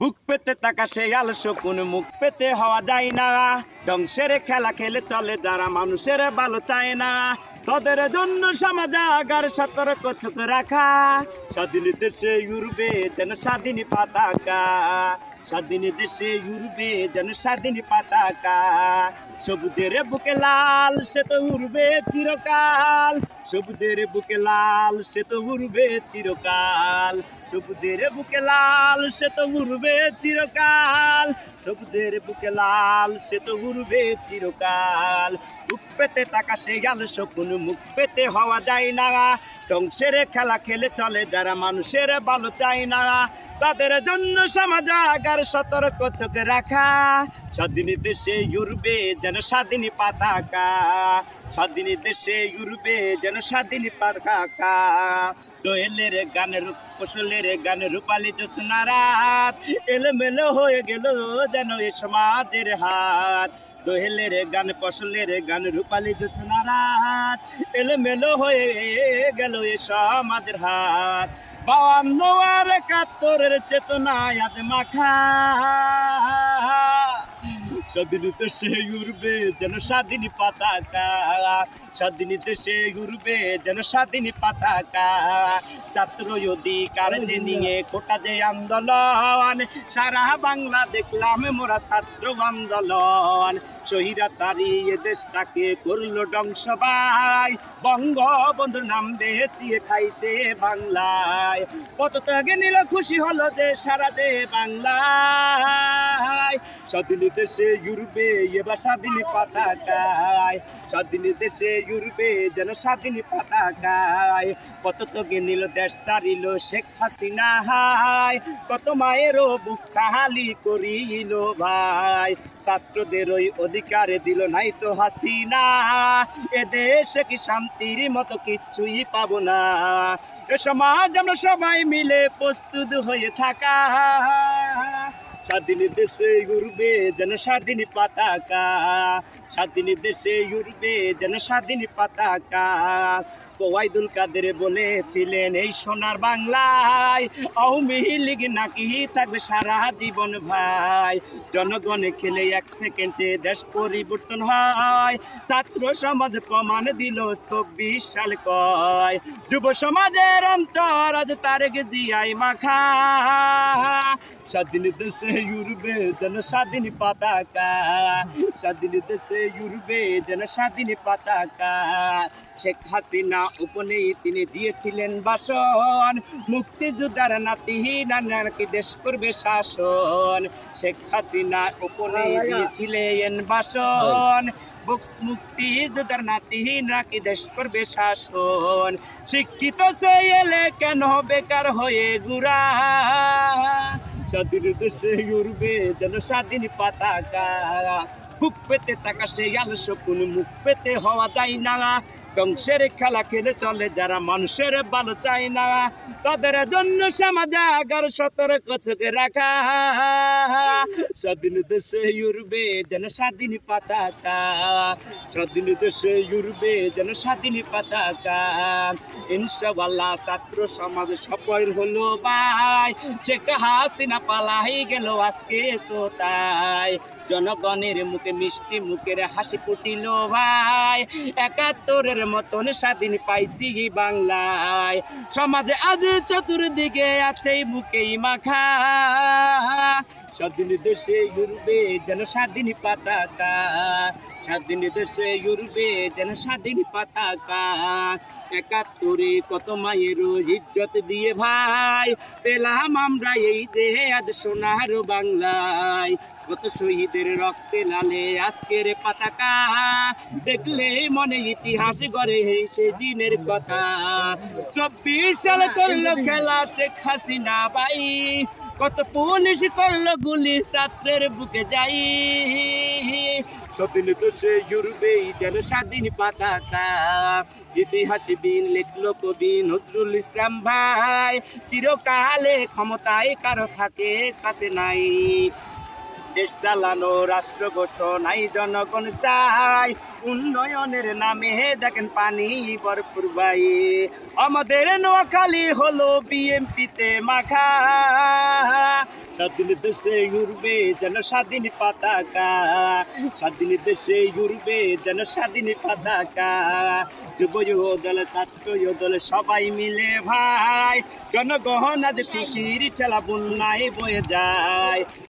বুক পেতে তাকা আল শকুন, মুখ পেতে হওয়া যায় না। ধ্বংসের খেলা খেলে চলে যারা, মানুষের ভালো চায় না। তাদের জন্য সমাজ আগার সতর্ক চোখ রাখা। স্বাধীন দেশে উড়বে যেন স্বাধীন পাতাকা। স্বাধীন দেশে উড়বে যেন স্বাধীন পাতাকা। সবুজের বুকে লাল, সে তো উড়বে চিরকাল। সবুজের বুকে লাল, সে তো উড়বে চিরকাল। সবুজের বুকে লাল, সে তো উড়বে চিরকাল। সবুজের বুকে লাল, সে তো উড়বে চিরকাল। বুক পেতে তাকা সে গেল শকুন মুখ পেতে হওয়া যায় না। ধ্বংসের খেলা খেলে চলে, যারা মানুষের ভালো চায় না, তাদের জন্য সমাজ আগার সতর্ক চোখে রাখা। স্বাধীন দেশে উড়বে যেন স্বাধীন পতাকা। স্বাধীন দেশে উড়বে যেন স্বাধীন পতাকা। দোয়েলের গানের ফসলের গান রূপালী জোছনা রাত এলোমেলো হয়ে গেল যেন এ সমাজের হাত। দোহেলের গান ফসলের গান রূপালী রাত এলোমেলো হয়ে গেল এ সমাজের হাত। বাউান্ন আর একাত্তরের চেতনায় আজ মাখা। স্বাধীন দেশে উড়বে যেন স্বাধীন পতাকা। স্বাধীন দেশে উড়বে যেন স্বাধীন পতাকা। ছাত্র অধিকার যে নিয়ে কোটা যে আন্দোলন সারা বাংলা দেখলাম মোরা ছাত্র আন্দোলন। শহীদাচারী চারিয়ে দেশটাকে করল ভাই বঙ্গবন্ধুর নাম বেচিয়ে খাইছে বাংলায়। কত ত্যাগে নিল খুশি হলো যে সারা যে বাংলায়। স্বাধীন দেশে ইউরোপে এবার স্বাধীন পতাকায়, স্বাধীন দেশে ইউরোপে যেন স্বাধীন পতাকায়। কত তোকে নিল দেশ সারিল শেখ হাসিনা হাই কত মায়েরও বুক খালি করিল ভাই। ছাত্রদের ওই অধিকারে দিল নাই তো হাসিনা, এ দেশে কি শান্তির মতো কিচ্ছুই পাবো না। এ সমাজ আমরা সবাই মিলে প্রস্তুত হয়ে থাকা। স্বাধীন দেশে উড়বে যেন স্বাধীন পতাকা। স্বাধীন দেশে উড়বে যেন স্বাধীন পতাকা। ওয়াইদুল কাদের বলেছিলেন, এই সোনার বাংলায় আওয়ামী লীগ নাকি থাকবে সারা জীবন ভাই। জনগণে খেলে এক সেকেন্ডে দেশ পরিবর্তন হয়। ছাত্র সমাজ প্রমাণ দিল চব্বিশ সাল কয়। যুব সমাজের অন্তর আজ তারেক জিয়াই মাখা। স্বাধীন দেশে উড়বে যেন স্বাধীন পতাকা। স্বাধীন দেশে উড়বে যেন স্বাধীন পতাকা। শেখ হাসিনা উপনেই তিনি দিয়েছিলেন ভাষণ মুক্তিযোদ্ধার নাতি নাকি দেশ করবে শাসন? শেখ হাসিনা উপনেই দিয়েছিলেন ভাষণ মুক- মুক্তিযোদ্ধার নাতি নাকি দেশ করবে শাসন? শিক্ষিত সে এলে কেন বেকার হয়ে গুড়া? স্বাধীন দেশে উড়বে যেন স্বাধীন পতাকা। বুক পেতে টাকা সে আলো শকুন মুখ পেতে হওয়া যায় না। ধ্বংসের খেলা খেলে চলে যারা, মানুষের ভালো চায় না। তাদের জন্য সমাজ আগার সতর্ক চোখে রাখা। স্বাধীন দেশে উড়বে যেন স্বাধীন পতাকা। স্বাধীন দেশে উড়বে যেন স্বাধীন পতাকা। ইনশাআল্লাহ ছাত্র সমাজ সফল হলো ভাই। শেখ হাসিনা পালাই গেল আজকে তো তাই। জনগণের মুখে মিষ্টি মুখের হাসি ফুটিল ভাই। একাত্তরের মতন স্বাধীন পাইছি বাংলায়। সমাজে আজ চতুর্দিকে আছে মুখেই মাখা। স্বাধীন দেশে উড়বে যেন স্বাধীন পতাকা, স্বাধীন দেশে উড়বে যেন স্বাধীন পতাকা। একাত্তরে কত মায়ের ইজ্জত দিয়ে ভাই, পেলাম আমরা এই যে আজ সোনার বাংলায়। কত শহীদের রক্তে লালে আজকের পতাকা। দেখলে মনে ইতিহাস গড়ে সেদিনের কথা। চব্বিশ সাল করল খেলা শেখ হাসিনা বাই কত পুলিশ করল গুলি ছাত্রের বুকে যাই। স্বাধীন সে জুড়বেই যেন স্বাধীন পাতাকা। ইতিহাস বিন লিখলো কবি নজরুল ইসলাম ভাই। চিরকালে ক্ষমতায় কারও থাকে কাছে নাই। দেশ চালানো রাষ্ট্র ঘোষণাই জনগণ চাই উন্নয়নের নামে দেখেন পানি ভরপুর ভাই আমাদের নোয়াখালী হলো বিএমপিতে মাখা। স্বাধীন দেশে উড়বে যেন স্বাধীন পতাকা। স্বাধীন দেশে উড়বে যেন স্বাধীন পতাকা। যুব দল, ছাত্র দল সবাই মিলে ভাই। জনগণ আজ খুশির ঠেলা বন্যায় বয়ে যায়।